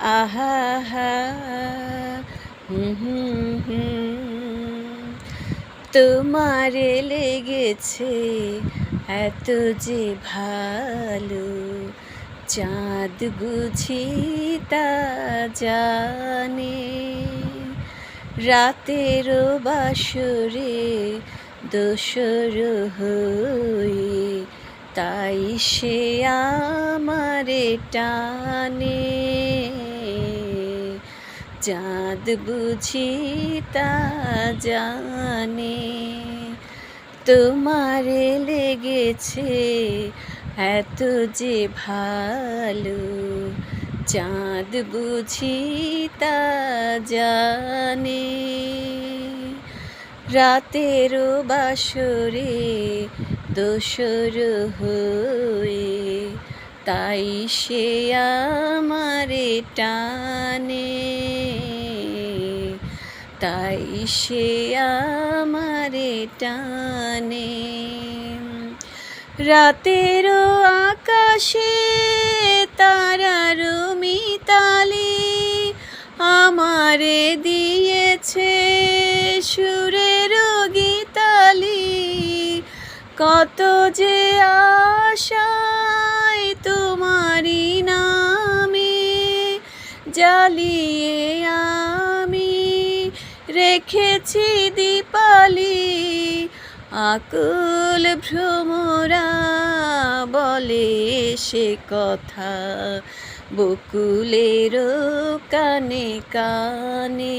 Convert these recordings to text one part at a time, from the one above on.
আহা হুম, হুম, হুম। তোমারে লেগেছে এত যে ভালো চাঁদ বুঝি তা জানে। রাতেরও বাসরে দোসর হয়ে তাই সে আমারে টানে। চাঁদ বুঝি তা জানে। তোমারে লেগেছে এত যে ভালো। চাঁদ বুঝি তা জানে। রাতেরও বাসরে দোসর হয়ে, তাই সে আমারে টানে। তাই সে আমারে টানে। রাতেরও আকাশে তারার মিতালি আমারে দিয়েছে সুরের কত যে আশায় তোমারি নামে জ্বালিয়ে আমি রেখেছি দীপালি, আকুল ভ্রমরা বলে সে কথা। বকুলের কানে কানে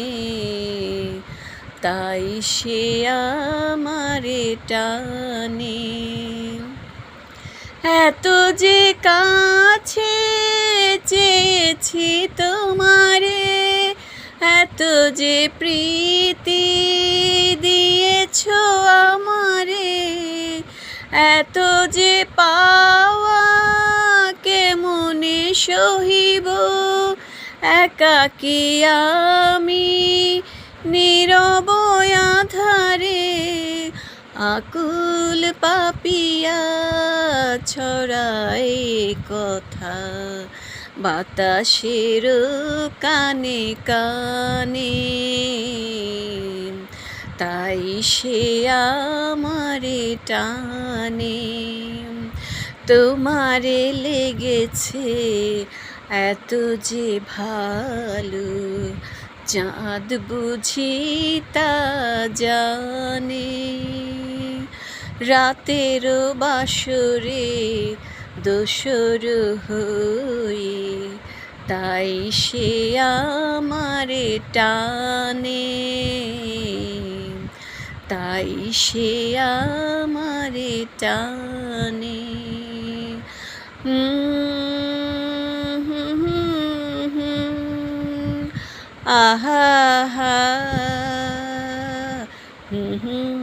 তাই সে আমারে টানে। এত যে কাছে চেয়েছি তোমারে, এত যে প্রীতি দিয়েছ আমারে, এত যে পাওয়া কেমনে সহিব একাকি আমি নীরব আধারে আকুল পাপিয়া ছড়াই কথা। বাতাসের কানে কানে তাই সে আমারে টানে। তোমারে লেগেছে এত যে ভালো চাঁদ বুঝি তা জানে রাতের বাসরে দোসর হই তাই সে আমারে টানে তাই সে আমারে টানে হুম Ah ha ha. Mm-hmm.